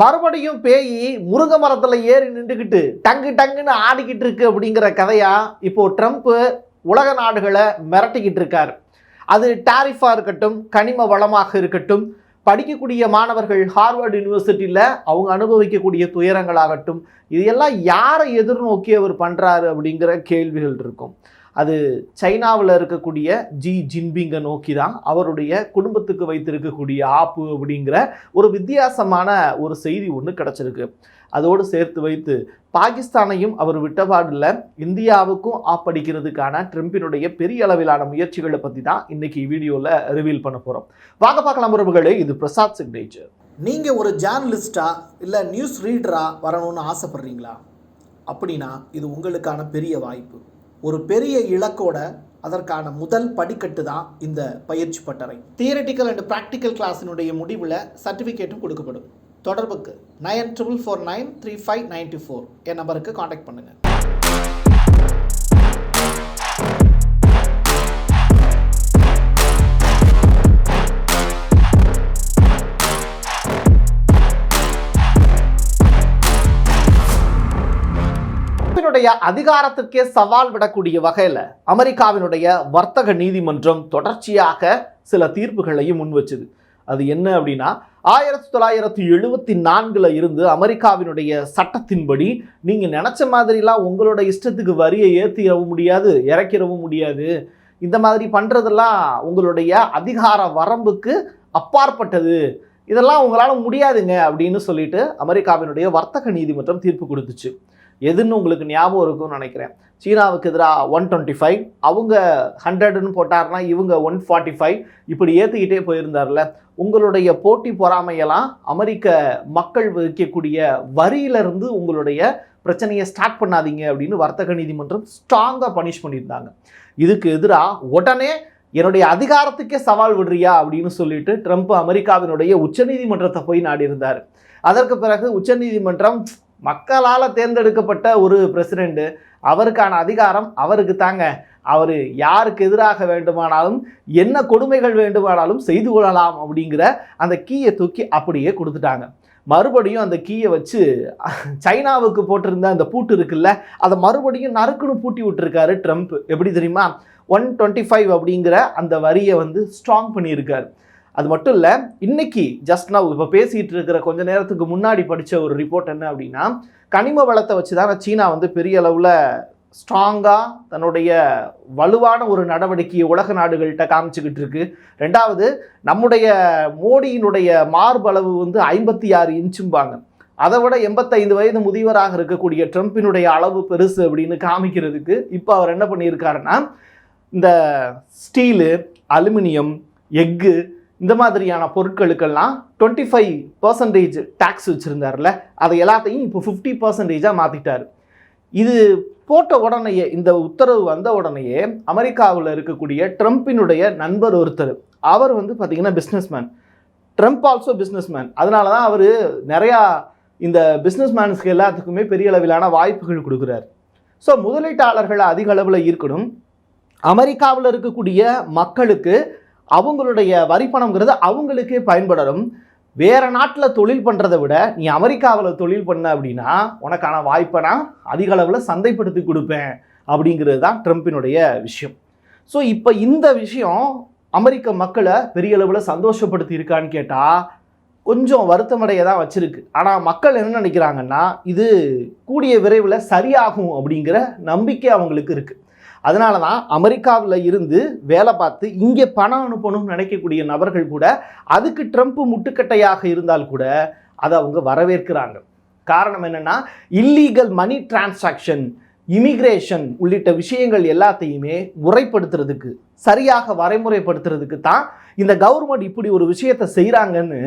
மறுபடியும் பேய் முருங்கை மரத்தில் ஏறி நின்றுக்கிட்டு டங்கு டங்குன்னு ஆடிக்கிட்டு இருக்கு அப்படிங்கிற கதையா இப்போ ட்ரம்ப் உலக நாடுகளை மிரட்டிக்கிட்டு இருக்கார். அது டாரிஃபாக இருக்கட்டும் கனிம வளமாக இருக்கட்டும் படிக்கக்கூடிய மாணவர்கள் ஹார்வர்டு யூனிவர்சிட்டியில் அவங்க அனுபவிக்கக்கூடிய துயரங்களாகட்டும் இது எல்லாம் யாரை எதிர்நோக்கி அவர் பண்ணுறாரு அப்படிங்கிற கேள்விகள் இருக்கும். அது சைனாவில் இருக்கக்கூடிய ஜி ஜின்பிங்கை நோக்கி தான் அவருடைய குடும்பத்துக்கு வைத்திருக்கக்கூடிய ஆப்பு அப்படிங்கிற ஒரு வித்தியாசமான ஒரு செய்தி ஒன்று கிடச்சிருக்கு. அதோடு சேர்த்து வைத்து பாகிஸ்தானையும் அவர் விட்டபாடில் இந்தியாவுக்கும் ஆப்படிக்கிறதுக்கான ட்ரம்பினுடைய பெரிய அளவிலான முயற்சிகளை பற்றி தான் இன்றைக்கி வீடியோவில் ரிவீல் பண்ண போகிறோம் வாங்க பார்க்கலாம் உறவுகளே இது பிரசாத் சிக்னேச்சர் நீங்கள் ஒரு ஜேர்னலிஸ்டாக இல்லை நியூஸ் ரீடராக வரணும்னு ஆசைப்பட்றீங்களா? அப்படின்னா இது உங்களுக்கான பெரிய வாய்ப்பு. ஒரு பெரிய இலக்கோட அதற்கான முதல் படிக்கட்டு தான் இந்த பயிற்சி பட்டறை. தியரட்டிக்கல் அண்ட் ப்ராக்டிக்கல் கிளாஸினுடைய முடிவில் சர்டிஃபிகேட்டும் கொடுக்கப்படும். தொடர்புக்கு nine triple four nine three five ninety four என் நம்பருக்கு காண்டாக்ட் பண்ணுங்கள் ட்ரம்பினுடைய அதிகாரத்திற்கே சவால் விடக்கூடிய வகையில் அமெரிக்காவினுடைய வர்த்தக நீதிமன்றம் தொடர்ச்சியாக சில தீர்ப்புகளையும் முன்வச்சுது அது என்ன அப்படின்னா ஆயிரத்தி தொள்ளாயிரத்தி எழுபத்தி நான்குல இருந்து அமெரிக்காவினுடைய சட்டத்தின்படி நீங்க நினச்ச மாதிரிலாம் உங்களோட இஷ்டத்துக்கு வரியை ஏற்றிடவும் முடியாது இறக்கிடவும் முடியாது. இந்த மாதிரி பண்றதெல்லாம் உங்களுடைய அதிகார வரம்புக்கு அப்பாற்பட்டது. இதெல்லாம் உங்களால் முடியாதுங்க அப்படின்னு சொல்லிட்டு அமெரிக்காவினுடைய வர்த்தக நீதிமன்றம் தீர்ப்பு கொடுத்துச்சு. எதுன்னு உங்களுக்கு ஞாபகம் இருக்கும்னு நினைக்கிறேன். சீனாவுக்கு எதிராக ஒன் டுவெண்ட்டி ஃபைவ் அவங்க ஹண்ட்ரட்னு போட்டார்னா இவங்க ஒன் ஃபார்ட்டி ஃபைவ் இப்படி ஏற்றிக்கிட்டே போயிருந்தார்ல உங்களுடைய போட்டி பொறாமையெல்லாம் அமெரிக்க மக்கள் வைக்கக்கூடிய வரியிலிருந்து உங்களுடைய பிரச்சனையை ஸ்டார்ட் பண்ணாதீங்க அப்படின்னு வர்த்தக நீதிமன்றம் ஸ்ட்ராங்காக பனிஷ் பண்ணியிருந்தாங்க. இதுக்கு எதிராக உடனே என்னுடைய அதிகாரத்துக்கே சவால் விடுறியா அப்படின்னு சொல்லிட்டு ட்ரம்ப் அமெரிக்காவினுடைய உச்சநீதிமன்றத்தை போய் நாடி இருந்தார் அதற்கு பிறகு உச்சநீதிமன்றம் மக்களால் தேர்ந்தெடுக்கப்பட்ட ஒரு பிரசிடெண்ட்டு அவருக்கான அதிகாரம் அவருக்கு தாங்க. அவர் யாருக்கு எதிராக வேண்டுமானாலும் என்ன கொடுமைகள் வேண்டுமானாலும் செய்து கொள்ளலாம் அப்படிங்கிற அந்த கீயை தூக்கி அப்படியே கொடுத்துட்டாங்க. மறுபடியும் அந்த கீயை வச்சு சைனாவுக்கு போட்டிருந்த அந்த பூட்டு இருக்குல்ல அதை மறுபடியும் நறுக்குன்னு பூட்டி விட்டுருக்காரு ட்ரம்ப். எப்படி தெரியுமா? ஒன் டுவெண்ட்டி ஃபைவ் அப்படிங்கிற அந்த வரியை வந்து ஸ்ட்ராங் பண்ணியிருக்காரு. அது மட்டும் இல்லை இன்னைக்கு ஜஸ்ட் நான் இப்போ பேசிகிட்டு இருக்கிற கொஞ்ச நேரத்துக்கு முன்னாடி படித்த ஒரு ரிப்போர்ட் என்ன அப்படின்னா கனிம வளத்தை வச்சு தான் சீனா வந்து பெரிய அளவில் ஸ்ட்ராங்காக தன்னுடைய வலுவான ஒரு நடவடிக்கையை உலக நாடுகள்கிட்ட காமிச்சுக்கிட்டு இருக்கு. ரெண்டாவது நம்முடைய மோடியினுடைய மார்பளவு வந்து ஐம்பத்தி ஆறு இன்ச்சும்பாங்க. அதை விட எண்பத்தைந்து வயது முதியவராக இருக்கக்கூடிய ட்ரம்ப்பினுடைய அளவு பெருசு அப்படின்னு காமிக்கிறதுக்கு இப்போ அவர் என்ன பண்ணியிருக்காருன்னா இந்த ஸ்டீலு அலுமினியம் எக்கு இந்த மாதிரியான பொருட்களுக்கெல்லாம் டுவெண்ட்டி ஃபைவ் பர்சன்டேஜ் டேக்ஸ் வச்சுருந்தார்ல அதை எல்லாத்தையும் இப்போ ஃபிஃப்டி பர்சன்டேஜாக மாற்றிட்டார் இது போட்ட உடனேயே இந்த உத்தரவு வந்த உடனேயே அமெரிக்காவில் இருக்கக்கூடிய ட்ரம்ப்பினுடைய நண்பர் ஒருத்தர். அவர் வந்து பார்த்திங்கன்னா பிஸ்னஸ்மேன் ட்ரம்ப் ஆல்சோ பிஸ்னஸ்மேன் அதனால தான் அவர் நிறையா இந்த பிஸ்னஸ்மேன்ஸ்க்கு எல்லாத்துக்குமே பெரிய அளவிலான வாய்ப்புகள் கொடுக்குறாரு. ஸோ முதலீட்டாளர்களை அதிக அளவில் ஈர்க்கணும். அமெரிக்காவில் இருக்கக்கூடிய மக்களுக்கு அவங்களுடைய வரிப்பணம்ங்கிறது அவங்களுக்கே பயன்படணும். வேறு நாட்டில் தொழில் பண்ணுறதை விட நீ அமெரிக்காவில் தொழில் பண்ண அப்படின்னா உனக்கான வாய்ப்பை நான் அதிக அளவில் சந்தைப்படுத்தி கொடுப்பேன் அப்படிங்கிறது தான் ட்ரம்ப்பினுடைய விஷயம். ஸோ இப்போ இந்த விஷயம் அமெரிக்க மக்களை பெரிய அளவில் சந்தோஷப்படுத்தி இருக்கான்னு கேட்டால் கொஞ்சம் வருத்தமடைய தான் வச்சுருக்கு. ஆனால் மக்கள் என்ன நினைக்கிறாங்கன்னா இது கூடிய விரைவில் சரியாகும் அப்படிங்கிற நம்பிக்கை அவங்களுக்கு இருக்குது அதனால தான் அமெரிக்காவில் இருந்து வேலை பார்த்து இங்கே பணம் அனுப்பணும்னு நினைக்கக்கூடிய நபர்கள் கூட அதுக்கு ட்ரம்ப் முட்டுக்கட்டையாக இருந்தால் கூட அதை அவங்க வரவேற்கிறாங்க. காரணம் என்னென்னா இல்லீகல் மணி டிரான்சாக்ஷன் இமிக்ரேஷன் உள்ளிட்ட விஷயங்கள் எல்லாத்தையுமே முறைப்படுத்துறதுக்கு சரியாக வரைமுறைப்படுத்துறதுக்கு தான் இந்த கவர்மெண்ட் இப்படி ஒரு விஷயத்தை செய்கிறாங்கன்னு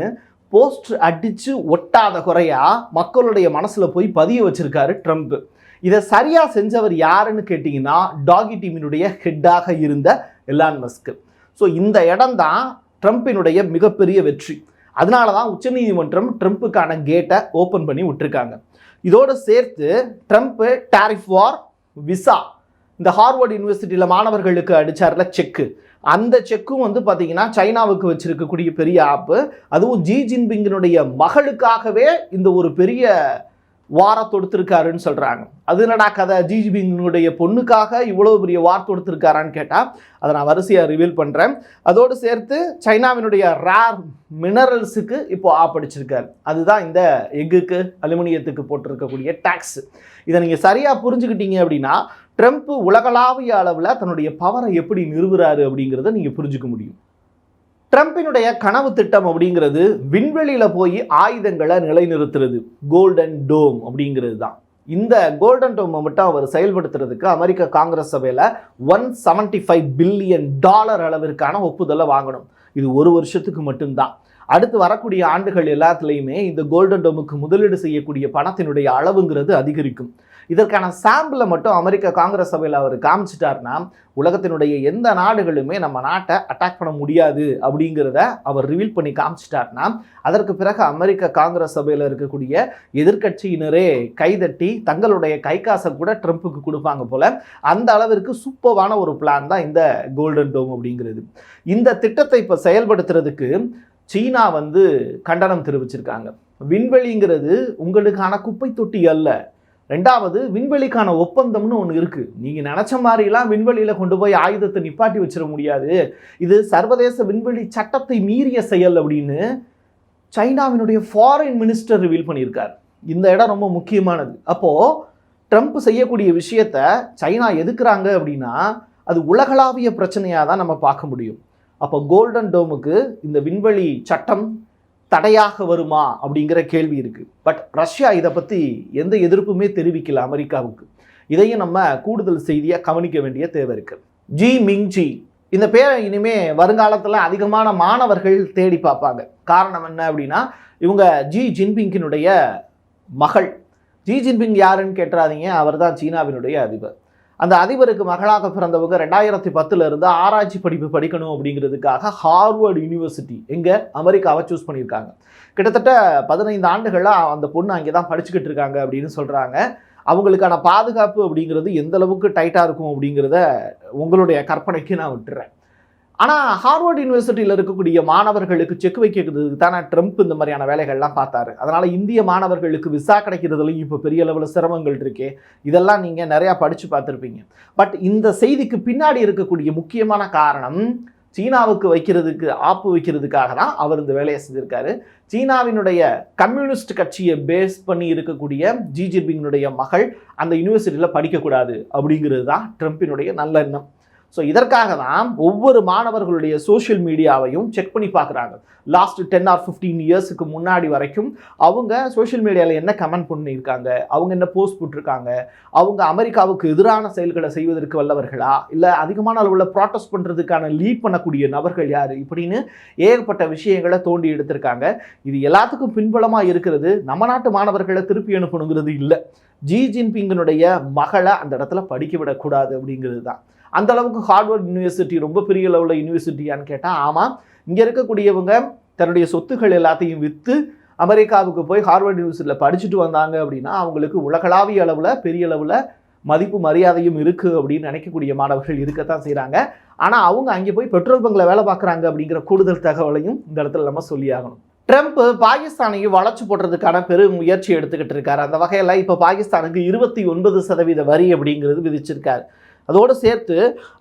போஸ்ட் அடித்து ஒட்டாத குறையாக மக்களுடைய மனசில் போய் பதிய வச்சுருக்காரு ட்ரம்ப். இதை சரியாக செஞ்சவர் யாருன்னு கேட்டிங்கன்னா டாகி டீமினுடைய ஹெட்டாக இருந்த எலான் மஸ்க். ஸோ இந்த இடம் தான் ட்ரம்ப்பினுடைய மிகப்பெரிய வெற்றி. அதனால தான் உச்சநீதிமன்றம் ட்ரம்ப்புக்கான கேட்டை ஓப்பன் பண்ணி விட்டுருக்காங்க. இதோடு சேர்த்து ட்ரம்ப்பு டேரிஃப் வார் விசா. இந்த ஹார்வர்ட் யூனிவர்சிட்டியில் மாணவர்களுக்கு அடித்தார்ல செக்கு. அந்த செக்கும் வந்து பார்த்தீங்கன்னா சைனாவுக்கு வச்சிருக்கக்கூடிய பெரிய ஆப்பு அதுவும் ஜி ஜின்பிங்கினுடைய மகளுக்காகவே இந்த ஒரு பெரிய வார தொடுத்திருக்காருன்னு சொல்கிறாங்க அது என்னடா கதை? ஜி ஜின்பிங்கினுடைய பொண்ணுக்காக இவ்வளோ பெரிய வார் தொடுத்திருக்காரான்னு கேட்டால் அதை நான் வரிசையாக ரிவீல் பண்ணுறேன் அதோடு சேர்த்து சைனாவினுடைய ரேர் மினரல்ஸுக்கு இப்போ ஆப்படிச்சிருக்காரு அதுதான் இந்த எஃகுக்கு அலுமினியத்துக்கு போட்டிருக்கக்கூடிய டேக்ஸ் இதை நீங்கள் சரியாக புரிஞ்சுக்கிட்டீங்க அப்படின்னா ட்ரம்ப் உலகளாவிய அளவில் தன்னுடைய பவரை எப்படி நிறுவுறாரு அப்படிங்கிறத நீங்கள் புரிஞ்சுக்க முடியும். ட்ரம்பினுடைய கனவு திட்டம் அப்படிங்கிறது விண்வெளியில் போய் ஆயுதங்களை நிலைநிறுத்துறது கோல்டன் டோம் அப்படிங்கிறது தான். இந்த கோல்டன் டோமை மட்டும் அவர் செயல்படுத்துறதுக்கு அமெரிக்க காங்கிரஸ் சபையில் one seventy five billion dollar அளவிற்கான ஒப்புதலை வாங்கணும். இது ஒரு வருஷத்துக்கு மட்டும்தான். அடுத்து வரக்கூடிய ஆண்டுகள் எல்லாத்துலேயுமே இந்த கோல்டன் டோமுக்கு முதலீடு செய்யக்கூடிய பணத்தினுடைய அளவுங்கிறது அதிகரிக்கும். இதற்கான சாம்பிளை மட்டும் அமெரிக்க காங்கிரஸ் சபையில் அவர் காமிச்சிட்டார்னா உலகத்தினுடைய எந்த நாடுகளுமே நம்ம நாட்டை அட்டாக் பண்ண முடியாது அப்படிங்கிறத அவர் ரிவீல் பண்ணி காமிச்சிட்டார்னா அதற்கு பிறகு அமெரிக்க காங்கிரஸ் சபையில் இருக்கக்கூடிய எதிர்க்கட்சியினரே கைதட்டி தங்களுடைய கை காசை கூட ட்ரம்ப்புக்கு கொடுப்பாங்க போல அந்த அளவிற்கு சூப்பரான ஒரு பிளான் தான் இந்த கோல்டன் டோம் அப்படிங்கிறது. இந்த திட்டத்தை இப்போ செயல்படுத்துறதுக்கு சீனா வந்து கண்டனம் தெரிவிச்சிருக்காங்க. விண்வெளிங்கிறது உங்களுக்கான குப்பை தொட்டி அல்ல. ரெண்டாவது விண்வெளிக்கான ஒப்பந்தம்னு ஒன்று இருக்குது நீங்கள் நினச்ச மாதிரிலாம் விண்வெளியில் கொண்டு போய் ஆயுதத்தை நிப்பாட்டி வச்சிட முடியாது. இது சர்வதேச விண்வெளி சட்டத்தை மீறிய செயல் அப்படின்னு சைனாவினுடைய ஃபாரின் மினிஸ்டர் ரிவீல் பண்ணியிருக்கார். இந்த இடம் ரொம்ப முக்கியமானது. அப்போது ட்ரம்ப் செய்யக்கூடிய விஷயத்த சைனா எதுக்குறாங்க அப்படின்னா அது உலகளாவிய பிரச்சனையாக தான் நம்ம பார்க்க முடியும். அப்போ கோல்டன் டோமுக்கு இந்த விண்வெளி சட்டம் தடையாக வருமா அப்படிங்கிற கேள்வி இருக்குது பட் ரஷ்யா இதை பற்றி எந்த எதிர்ப்புமே தெரிவிக்கல அமெரிக்காவுக்கு. இதையும் நம்ம கூடுதல் செய்தியாக கவனிக்க வேண்டிய தேவை இருக்குது ஜி மிங் ஜி இந்த பேரை இனிமே வருங்காலத்தில் அதிகமான மாணவர்கள் தேடி பார்ப்பாங்க. காரணம் என்ன அப்படின்னா இவங்க ஜி ஜின்பிங்கினுடைய மகள். ஜி ஜின்பிங் யாருன்னு கேட்டுறாதீங்க. அவர் தான் சீனாவினுடைய அதிபர். அந்த அதிபருக்கு மகளாக பிறந்தவங்க ரெண்டாயிரத்தி பத்தில் இருந்து ஆராய்ச்சி படிப்பு படிக்கணும் அப்படிங்கிறதுக்காக ஹார்வர்டு யூனிவர்சிட்டி எங்கே அமெரிக்காவை சூஸ் பண்ணியிருக்காங்க. கிட்டத்தட்ட பதினைந்து ஆண்டுகளாக அந்த பொண்ணு அங்கே தான் படிச்சுக்கிட்டு இருக்காங்க அப்படின்னு சொல்கிறாங்க அவங்களுக்கான பாதுகாப்பு அப்படிங்கிறது எந்த அளவுக்கு டைட்டாக இருக்கும் அப்படிங்கிறத உங்களுடைய கற்பனைக்கு நான் விட்டுறேன். ஆனால் ஹார்வர்ட் யூனிவர்சிட்டியில் இருக்கக்கூடிய மாணவர்களுக்கு செக் வைக்கிறதுக்கு தானே ட்ரம்ப் இந்த மாதிரியான வேலைகள்லாம் பார்த்தாரு. அதனால் இந்திய மாணவர்களுக்கு விசா கிடைக்கிறதுலையும் இப்போ பெரிய அளவில் சிரமங்கள் இருக்கே. இதெல்லாம் நீங்கள் நிறையா படித்து பார்த்துருப்பீங்க. பட் இந்த செய்திக்கு பின்னாடி இருக்கக்கூடிய முக்கியமான காரணம் சீனாவுக்கு வைக்கிறதுக்கு ஆப்பு வைக்கிறதுக்காக தான் அவர் இந்த வேலையை செஞ்சிருக்காரு. சீனாவினுடைய கம்யூனிஸ்ட் கட்சியை பேஸ் பண்ணி இருக்கக்கூடிய ஜி ஜின்பிங்கினுடைய மகள் அந்த யூனிவர்சிட்டியில் படிக்கக்கூடாது அப்படிங்கிறது தான் ட்ரம்ப்பினுடைய நல்ல எண்ணம். ஸோ இதற்காக தான் ஒவ்வொரு மாணவர்களுடைய சோஷியல் மீடியாவையும் செக் பண்ணி பார்க்குறாங்க லாஸ்ட் டென் ஆர் ஃபிஃப்டீன் இயர்ஸுக்கு முன்னாடி வரைக்கும் அவங்க சோஷியல் மீடியாவில் என்ன கமெண்ட் பண்ணியிருக்காங்க? அவங்க என்ன போஸ்ட் போட்டிருக்காங்க? அவங்க அமெரிக்காவுக்கு எதிரான செயல்களை செய்வதற்கு வல்லவர்களா? இல்லை அதிகமான அளவில் ப்ராட்டஸ்ட் பண்ணுறதுக்கான லீட் பண்ணக்கூடிய நபர்கள் யார்? இப்படின்னு ஏகப்பட்ட விஷயங்களை தோண்டி எடுத்திருக்காங்க. இது எல்லாத்துக்கும் பின்புலமாக இருக்கிறது. நம்ம நாட்டு மாணவர்களை திருப்பி அனுப்பணுங்கிறது இல்லை. ஜி ஜின்பிங்கினுடைய மகளை அந்த இடத்துல படிக்க விடக்கூடாது அப்படிங்கிறது தான். அந்த அளவுக்கு ஹார்வர்ட் யூனிவர்சிட்டி ரொம்ப பெரிய லெவலில் யூனிவர்சிட்டியான்னு கேட்டால் ஆமாம் இங்கே இருக்கக்கூடியவங்க தன்னுடைய சொத்துக்கள் எல்லாத்தையும் விற்று அமெரிக்காவுக்கு போய் ஹார்வர்ட் யூனிவர்சிட்டியில் படிச்சுட்டு வந்தாங்க அப்படின்னா அவங்களுக்கு உலகளாவிய அளவில் பெரிய அளவில் மதிப்பு மரியாதையும் இருக்குது அப்படின்னு நினைக்கக்கூடிய மாணவர்கள் இருக்கத்தான் செய்கிறாங்க ஆனால் அவங்க அங்கே போய் பெட்ரோல் பங்கில் வேலை பார்க்குறாங்க அப்படிங்கிற கூடுதல் தகவலையும் இந்த இடத்துல நம்ம சொல்லியாகணும் ட்ரம்ப் பாகிஸ்தானையும் வளர்ச்சி போடுறதுக்கான பெரும் முயற்சி எடுத்துக்கிட்டு இருக்காரு. அந்த வகையில் இப்போ பாகிஸ்தானுக்கு இருபத்தி ஒன்பது சதவீத வரி அப்படிங்கிறது விதிச்சிருக்காரு. அதோடு சேர்த்து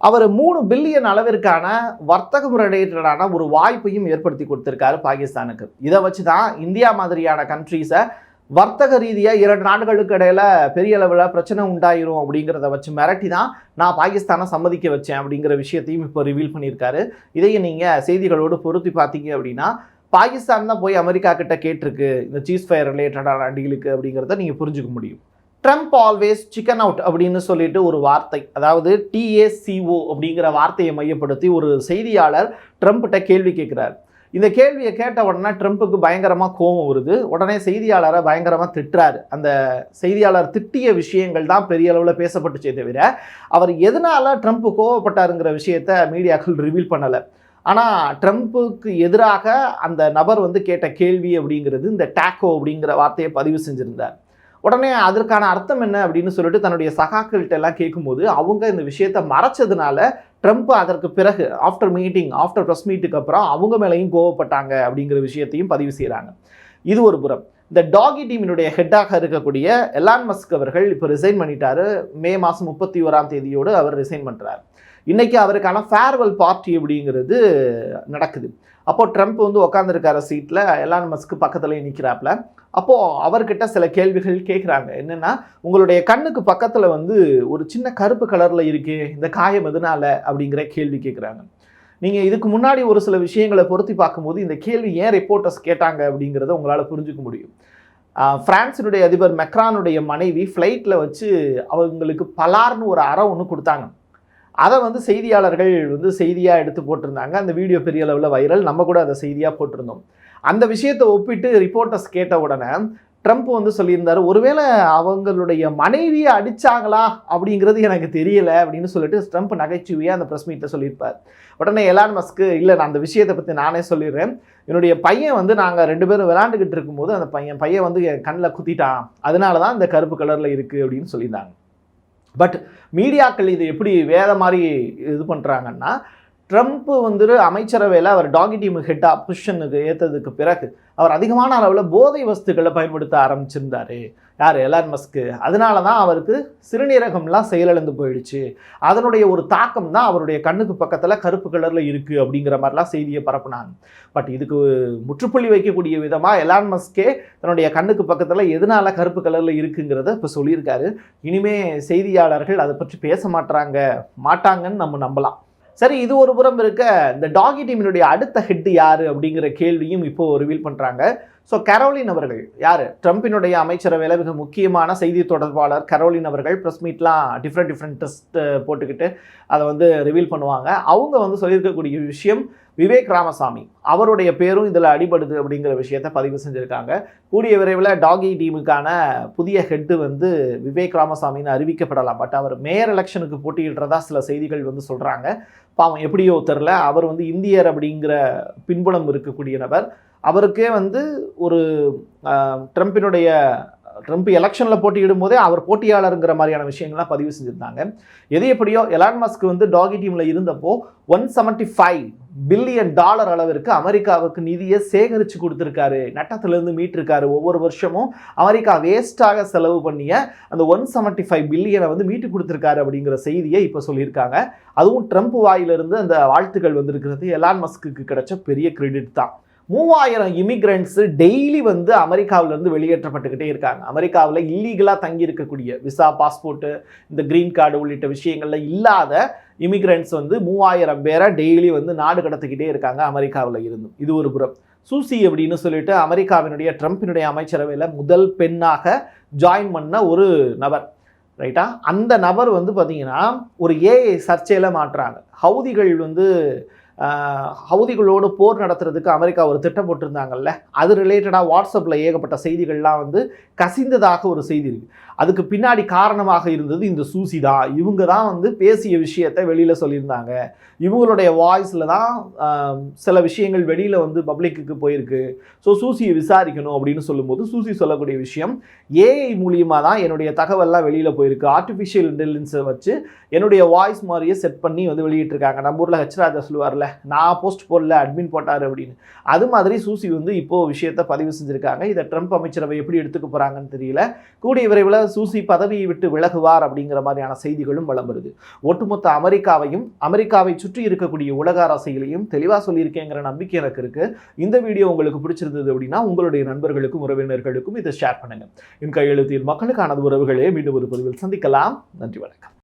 அவர் மூணு பில்லியன் அளவிற்கான வர்த்தகம் ரிலேட்டடான ஒரு வாய்ப்பையும் ஏற்படுத்தி கொடுத்துருக்காரு பாகிஸ்தானுக்கு. இதை வச்சு தான் இந்தியா மாதிரியான கண்ட்ரீஸை வர்த்தக ரீதியாக இரண்டு நாடுகளுக்கு இடையில் பெரிய அளவில் பிரச்சனை உண்டாயிரும் அப்படிங்கிறத வச்சு மிரட்டி தான் நான் பாகிஸ்தானை சம்மதிக்க வச்சேன் அப்படிங்கிற விஷயத்தையும் இப்போ ரிவீல் பண்ணியிருக்காரு. இதையும் நீங்கள் செய்திகளோடு பொருத்தி பார்த்தீங்க அப்படின்னா பாகிஸ்தான் தான் போய் அமெரிக்கா கிட்ட கேட்டிருக்கு இந்த சீஸ் ஃபயர் ரிலேட்டடான டீலுக்கு அப்படிங்கிறத நீங்கள் புரிஞ்சுக்க முடியும். ட்ரம்ப் ஆல்வேஸ் சிக்கன் அவுட் அப்படின்னு சொல்லிட்டு ஒரு வார்த்தை. அதாவது டிஏசிஓ அப்படிங்கிற வார்த்தையை மையப்படுத்தி ஒரு செய்தியாளர் ட்ரம்ப்கிட்ட கேள்வி கேட்குறாரு. இந்த கேள்வியை கேட்ட உடனே ட்ரம்ப்புக்கு பயங்கரமாக கோபம் வருது. உடனே செய்தியாளரை பயங்கரமாக திட்டுறாரு. அந்த செய்தியாளர் திட்டிய விஷயங்கள் தான் பெரிய அளவில் பேசப்பட்டுச்சே தவிர அவர் எதனால ட்ரம்ப் கோவப்பட்டாருங்கிற விஷயத்த மீடியாக்கள் ரிவீல் பண்ணலை. ஆனால் ட்ரம்ப்புக்கு எதிராக அந்த நபர் வந்து கேட்ட கேள்வி அப்படிங்கிறது இந்த டேக்கோ அப்படிங்கிற வார்த்தையை பதிவு செஞ்சுருந்தார். உடனே அதற்கான அர்த்தம் என்ன அப்படின்னு சொல்லிட்டு தன்னுடைய சகாக்கள்கிட்ட எல்லாம் கேட்கும்போது அவங்க இந்த விஷயத்தை மறைச்சதுனால ட்ரம்ப் அதற்கு பிறகு ஆஃப்டர் மீட்டிங் ஆஃப்டர் ப்ரெஸ் மீட்டுக்கு அப்புறம் அவங்க மேலேயும் கோவப்பட்டாங்க அப்படிங்கிற விஷயத்தையும் பதிவு செய்கிறாங்க இது ஒரு புறம். இந்த டாகி டீமினுடைய ஹெட்டாக இருக்கக்கூடிய எலான் மஸ்க் அவர்கள் இப்போ ரிசைன் பண்ணிட்டாரு. மே மாதம் முப்பத்தி ஓராம் தேதியோடு அவர் ரிசைன் பண்ணுறாரு இன்றைக்கி அவருக்கான ஃபேர்வெல் பார்ட்டி அப்படிங்கிறது நடக்குது. அப்போது ட்ரம்ப் வந்து உட்காந்துருக்கார சீட்டில் எலான் மஸ்க்கு பக்கத்துலேயே நிற்கிறாப்புல அப்போது அவர்கிட்ட சில கேள்விகள் கேட்குறாங்க என்னென்னா உங்களுடைய கண்ணுக்கு பக்கத்தில் வந்து ஒரு சின்ன கருப்பு கலரில் இருக்கே இந்த காயம் எதனால அப்படிங்கிற கேள்வி கேட்குறாங்க நீங்கள் இதுக்கு முன்னாடி ஒரு சில விஷயங்களை பொருத்தி பார்க்கும்போது இந்த கேள்வி ஏன் ரிப்போர்ட்டர்ஸ் கேட்டாங்க அப்படிங்கிறத உங்களால் புரிஞ்சுக்க முடியும். ஃப்ரான்ஸினுடைய அதிபர் மெக்ரானுடைய மனைவி ஃப்ளைட்டில் வச்சு அவங்களுக்கு பலார்னு ஒரு அறை ஒன்று கொடுத்தாங்க. அதை வந்து செய்தியாளர்கள் வந்து செய்தியாக எடுத்து போட்டிருந்தாங்க. அந்த வீடியோ பெரிய அளவில் வைரல் நம்ம கூட அதை செய்தியாக போட்டிருந்தோம். அந்த விஷயத்தை ஒப்பிட்டு ரிப்போர்ட்டர்ஸ் கேட்ட உடனே ட்ரம்ப் வந்து சொல்லியிருந்தார் ஒருவேளை அவங்களுடைய மனைவியை அடித்தாங்களா அப்படிங்கிறது எனக்கு தெரியலை அப்படின்னு சொல்லிட்டு ட்ரம்ப் நகைச்சுவையாக அந்த ப்ரெஸ் மீட்டில் சொல்லியிருப்பார். உடனே எலான் மஸ்க்கு இல்லை நான் அந்த விஷயத்தை பற்றி நானே சொல்லிடுறேன். என்னுடைய பையன் வந்து நாங்கள் ரெண்டு பேரும் விளாண்டுக்கிட்டு இருக்கும்போது அந்த பையன் பையன் வந்து என் கண்ணில் குத்திட்டான். அதனால தான் இந்த கருப்பு கலரில் இருக்குது அப்படின்னு சொல்லியிருந்தாங்க. பட் மீடியாக்கள் இது எப்படி வேற மாதிரி இது பண்ணுறாங்கன்னா ட்ரம்ப் வந்துட்டு அமைச்சரவையில் அவர் டாகி டீம் ஹெட்டாக பொசிஷனுக்கு ஏற்றதுக்கு பிறகு அவர் அதிகமான அளவில் போதை வஸ்துக்களை பயன்படுத்த ஆரம்பிச்சிருந்தாரு. யார்? Elon Musk. அதனால தான் அவருக்கு சிறுநீரகம்லாம் செயலிழந்து போயிடுச்சு. அதனுடைய ஒரு தாக்கம் தான் அவருடைய கண்ணுக்கு பக்கத்தில் கருப்பு கலரில் இருக்குது அப்படிங்கிற மாதிரிலாம் செய்தியை பரப்புனாங்க. பட் இதுக்கு முற்றுப்புள்ளி வைக்கக்கூடிய விதமாக எலான் மஸ்கே தன்னுடைய கண்ணுக்கு பக்கத்தில் எதனால கருப்பு கலரில் இருக்குங்கிறத இப்போ சொல்லியிருக்காரு. இனிமே செய்தியாளர்கள் அதை பற்றி பேச மாட்டாங்க மாட்டாங்கன்னு நம்ம நம்பலாம். சரி இது ஒரு புறம் இருக்க இந்த டாகி டீமினுடைய அடுத்த ஹெட் யார் அப்படிங்கிற கேள்வியும் இப்போது ரிவீல் பண்ணுறாங்க ஸோ கரோலின் அவர்கள் யார்? ட்ரம்பினுடைய அமைச்சரவையில் மிக முக்கியமான செய்தி தொடர்பாளர் கரோலின் அவர்கள் ப்ரெஸ் மீட்லாம் டிஃப்ரெண்ட் டிஃப்ரெண்ட் டெஸ்ட் போட்டுக்கிட்டு அதை வந்து ரிவீல் பண்ணுவாங்க. அவங்க வந்து சொல்லியிருக்கக்கூடிய விஷயம் விவேக் ராமசாமி. அவருடைய பேரும் இதில் அடிபடுது அப்படிங்கிற விஷயத்த பதிவு செஞ்சுருக்காங்க. கூடிய விரைவில் டாகி டீமுக்கான புதிய ஹெட்டு வந்து விவேக் ராமசாமின்னு அறிவிக்கப்படலாம். பட் அவர் மேயர் எலெக்ஷனுக்கு போட்டியிடுறதா சில செய்திகள் வந்து சொல்கிறாங்க பாவம் எப்படியோ தெரில அவர் வந்து இந்தியர் அப்படிங்கிற பின்புலம் இருக்கக்கூடிய நபர். அவருக்கே வந்து ஒரு ட்ரம்ப்பினுடைய ட்ரம்ப் எலெக்ஷனில் போட்டியிடும் போதே அவர் போட்டியாளருங்கிற மாதிரியான விஷயங்கள்லாம் பதிவு செஞ்சுருந்தாங்க. எது எப்படியோ எலான் மஸ்க் வந்து டாகி டீமில் இருந்தப்போ one seventy five billion dollar அளவிற்கு அமெரிக்காவுக்கு நிதியை சேகரித்து கொடுத்துருக்காரு. நட்டத்திலேருந்து மீட்டிருக்காரு ஒவ்வொரு வருஷமும். அமெரிக்கா வேஸ்ட்டாக செலவு பண்ணிய அந்த ஒன் செவன்ட்டி ஃபைவ் பில்லியனை வந்து மீட்டு கொடுத்துருக்காரு அப்படிங்கிற செய்தியை இப்போ சொல்லியிருக்காங்க. அதுவும் ட்ரம்ப் வாயிலிருந்து அந்த வாழ்த்துக்கள் வந்திருக்கிறது. எலான் மஸ்க்கு கிடைச்ச பெரிய கிரெடிட் தான். மூவாயிரம் இமிக்ரெண்ட்ஸு டெய்லி வந்து அமெரிக்காவிலேருந்து வெளியேற்றப்பட்டுக்கிட்டே இருக்காங்க. அமெரிக்காவில் இல்லீகலாக தங்கி இருக்கக்கூடிய விசா பாஸ்போர்ட்டு இந்த க்ரீன் கார்டு உள்ளிட்ட விஷயங்களில் இல்லாத இமிக்ரெண்ட்ஸ் வந்து மூவாயிரம் பேரை டெய்லி வந்து நாடு கடத்திக்கிட்டே இருக்காங்க அமெரிக்காவில் இருந்து. இது ஒரு புறம். சூசி அப்படின்னு சொல்லிட்டு அமெரிக்காவினுடைய ட்ரம்ப்பினுடைய அமைச்சரவையில் முதல் பெண்ணாக ஜாயின் பண்ண ஒரு நபர். ரைட்டா அந்த நபர் வந்து பார்த்திங்கன்னா ஒரு ஏஐ சர்ச்சையில் மாட்டுறாங்க. ஹவுதிகள் வந்து ஹவுதிகளோடு போர் நடத்துறதுக்கு அமெரிக்கா ஒரு திட்டம் போட்டிருந்தாங்கல்ல அது ரிலேட்டடாக வாட்ஸ்அப்பில் ஏகப்பட்ட செய்திகள்லாம் வந்து கசிந்ததாக ஒரு செய்தி இருக்குது அதுக்கு பின்னாடி காரணமாக இருந்தது இந்த சூசி தான். இவங்க தான் வந்து பேசிய விஷயத்தை வெளியில் சொல்லியிருந்தாங்க. இவங்களுடைய வாய்ஸில் தான் சில விஷயங்கள் வெளியில் வந்து பப்ளிக்குக்கு போயிருக்கு. ஸோ சூசியை விசாரிக்கணும் அப்படின்னு சொல்லும்போது சூசி சொல்லக்கூடிய விஷயம் ஏஐ மூலியமாக தான் என்னுடைய தகவல்லாம் வெளியில் போயிருக்கு. ஆர்டிஃபிஷியல் இன்டெலிஜென்ஸை வச்சு என்னுடைய வாய்ஸ் மாதிரியே செட் பண்ணி வந்து வெளியிட்டிருக்காங்க. நம்ம ஊரில் ஹெச் ராஜா நான் போஸ்ட் போடல அட்மின் போட்டார் அப்படின்னு. அது மாதிரி சூசி வந்து இப்போ விஷயத்தை பதிவு செஞ்சுருக்காங்க. இதை ட்ரம்ப் அமைச்சரவை எப்படி எடுத்துக்க போகிறாங்கன்னு தெரியல. கூடிய விரைவில் சூசி பதவியை விட்டு விலகுவார் அப்படிங்கிற மாதிரியான செய்திகளும் வளம் வருது ஒட்டுமொத்த அமெரிக்காவையும் அமெரிக்காவை சுற்றி இருக்கக்கூடிய உலக அரசியலையும் தெளிவாக சொல்லியிருக்கேங்கிற நம்பிக்கை எனக்கு இருக்குது இந்த வீடியோ உங்களுக்கு பிடிச்சிருந்தது அப்படின்னா உங்களுடைய நண்பர்களுக்கும் உறவினர்களுக்கும் இதை ஷேர் பண்ணுங்கள் என் கையெழுத்தில் மக்களுக்கானது உறவுகளே. மீண்டும் ஒரு பதிவில் சந்திக்கலாம். நன்றி வணக்கம்.